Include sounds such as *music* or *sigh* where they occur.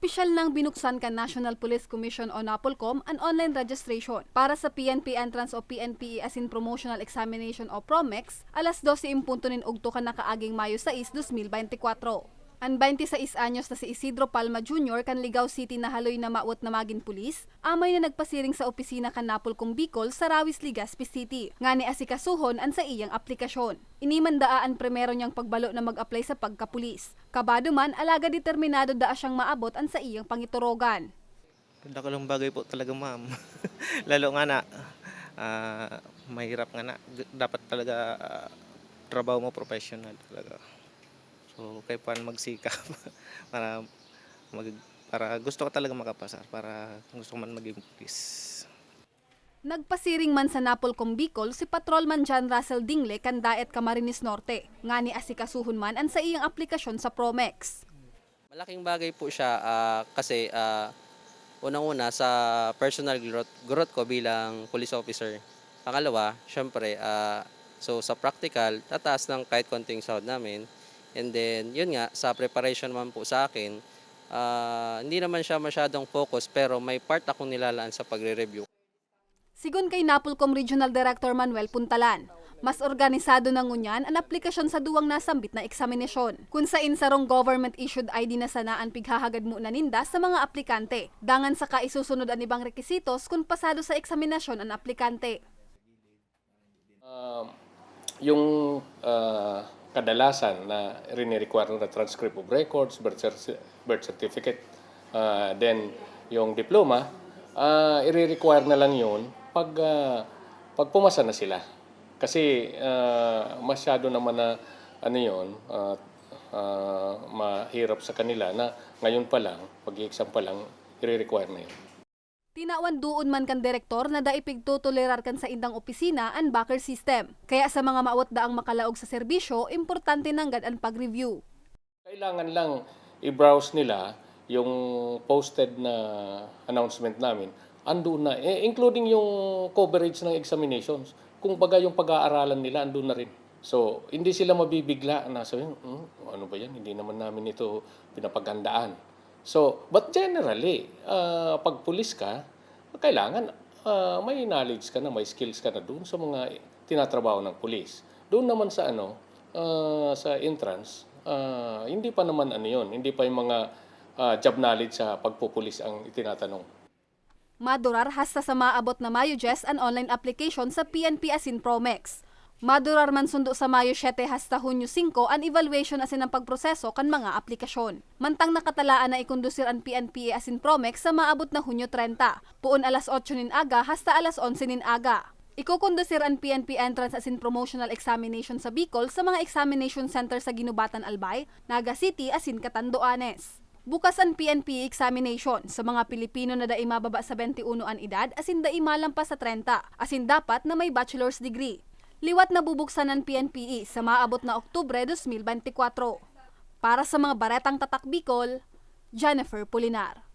Opisyal nang binuksan kan National Police Commission o NAPOLCOM ang online registration para sa PNP Entrance o PNP as in Promotional Examination o PROMEX alas 12 impunto nin ugto kan nakaaging Mayo 6, 2024. Ang 26 anyos na si Isidro Palma Jr. kan Ligaw City na haloy na maawat na magin pulis, amay na nagpasiring sa opisina kan Napolcom Bicol sa Rawis, Legazpi City. Nga ni asikasuhon ang sa iyang aplikasyon. Inimandaan primero niyang pagbalo na mag-apply sa pagkapulis. Kabado man, alaga determinado daa siyang maabot ang sa iyang pangiturogan. Ganda ko lang bagay po talaga ma'am. *laughs* Lalo nga na, ah, mahirap nga na. Dapat talaga ah, trabaho mo professional talaga. So, kaya paano magsikap *laughs* para mag, para gusto ko talaga makapasa, para gusto ko man maging police. Nagpasiring man sa Napolcom Bicol si Patrolman John Russell Dingle kan Daet Camarines Norte. Nga ni asikasuhon man ang sa iyang aplikasyon sa Promex. Malaking bagay po siya ah, kasi ah, unang-una sa personal growth, growth ko bilang police officer. Pangalawa, syempre, ah, so sa practical, tataas ng kahit konting sahod namin. And then, yun nga, sa preparation man po sa akin, ah, hindi naman siya masyadong focus pero may part akong nilalaan sa pagre-review. Sigon kay Napolcom Regional Director Manuel Puntalan, mas organisado na ngunyan ang aplikasyon sa duwang nasambit na eksaminasyon. Kung sa insarong government-issued ID na sanaan pighahagad mo na ninda sa mga aplikante. Dangan sa kaisusunod ang ibang rekisitos kung pasado sa eksaminasyon ang aplikante. Um, yung ah, kadalasan na rini-require na transcript of records, birth, birth certificate, ah, then yung diploma, uh, i-require na lang yun pag, ah, pag pumasa na sila. Kasi ah, masyado naman na ano yun, ah, ah, mahirap sa kanila na ngayon pa lang, pag-exam pa lang, i-require na yun. Tinawan doon man kan direktor na daipig tutolerar kan sa indang opisina ang backer system. Kaya sa mga maawat daang makalaog sa serbisyo, importante nanggad ang pag-review. Kailangan lang i-browse nila yung posted na announcement namin. Andun na, eh, including yung coverage ng examinations. Kung baga yung pag-aaralan nila, andun na rin. So, hindi sila mabibigla na sabihin, "Hmm, ano ba yan? Hindi naman namin ito pinapagandaan. So, but generally, ah, pag pulis ka, kailangan ah, may knowledge ka na, may skills ka na doon sa mga tinatrabaho ng pulis. Doon naman sa ano, ah, sa entrance, ah, hindi pa naman ano yun, hindi pa yung mga ah, job knowledge sa pagpupulis ang itinatanong. Madurar hasta sa maabot na Mayo Jess ang online application sa PNP Asin Promex. Madurar man sundo sa Mayo 7 hasta Hunyo 5 ang evaluation asin ang pagproseso kan mga aplikasyon. Mantang nakatalaan na ikondusir ang PNP Asin Promex sa maabot na Hunyo 30, puon alas 8 nin aga hasta alas 11 nin aga. Ikukondusir ang PNP Entrance as in Promotional Examination sa Bicol sa mga examination center sa Ginubatan Albay, Naga City as in Catanduanes. Bukas ang PNP examination sa mga Pilipino na dai mababa sa 21 an edad asin dai malampas sa 30, asin dapat na may bachelor's degree. Liwat na bubuksan ng PNPE sa maabot na Oktubre 2024. Para sa mga baretang tatak Bicol, Jennifer Pulinar.